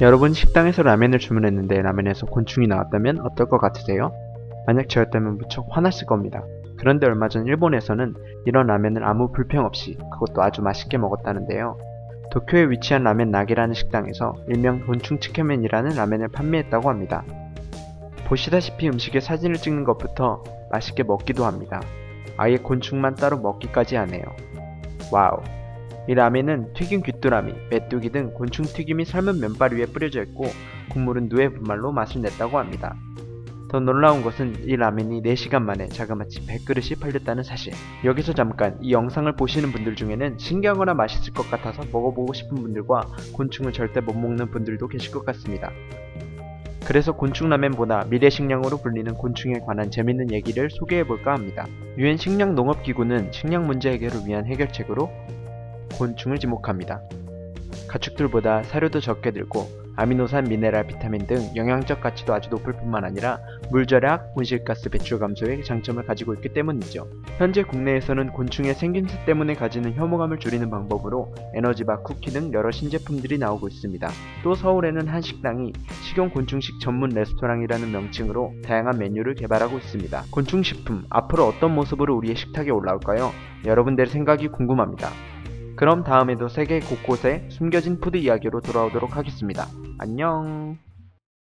여러분 식당에서 라면을 주문했는데 라면에서 곤충이 나왔다면 어떨 것 같으세요? 만약 저였다면 무척 화났을 겁니다. 그런데 얼마 전 일본에서는 이런 라면을 아무 불평 없이 그것도 아주 맛있게 먹었다는데요. 도쿄에 위치한 라면 나기라는 식당에서 일명 곤충 치켜맨이라는 라면을 판매했다고 합니다. 보시다시피 음식에 사진을 찍는 것부터 맛있게 먹기도 합니다. 아예 곤충만 따로 먹기까지 하네요. 와우. 이 라면은 튀긴 귀뚜라미, 메뚜기 등 곤충 튀김이 삶은 면발 위에 뿌려져 있고 국물은 누에 분말로 맛을 냈다고 합니다. 더 놀라운 것은 이 라면이 4시간 만에 자그마치 100그릇이 팔렸다는 사실. 여기서 잠깐 이 영상을 보시는 분들 중에는 신기하거나 맛있을 것 같아서 먹어보고 싶은 분들과 곤충을 절대 못 먹는 분들도 계실 것 같습니다. 그래서 곤충라면보다 미래식량으로 불리는 곤충에 관한 재밌는 얘기를 소개해볼까 합니다. 유엔 식량농업기구는 식량 문제 해결을 위한 해결책으로 곤충을 지목합니다. 가축들보다 사료도 적게 들고 아미노산, 미네랄, 비타민 등 영양적 가치도 아주 높을 뿐만 아니라 물 절약, 온실가스 배출 감소의 장점을 가지고 있기 때문이죠. 현재 국내에서는 곤충의 생김새 때문에 가지는 혐오감을 줄이는 방법으로 에너지바, 쿠키 등 여러 신제품들이 나오고 있습니다. 또 서울에는 한 식당이 식용 곤충식 전문 레스토랑이라는 명칭으로 다양한 메뉴를 개발하고 있습니다. 곤충식품 앞으로 어떤 모습으로 우리의 식탁에 올라올까요? 여러분들의 생각이 궁금합니다. 그럼 다음에도 세계 곳곳에 숨겨진 푸드 이야기로 돌아오도록 하겠습니다. 안녕.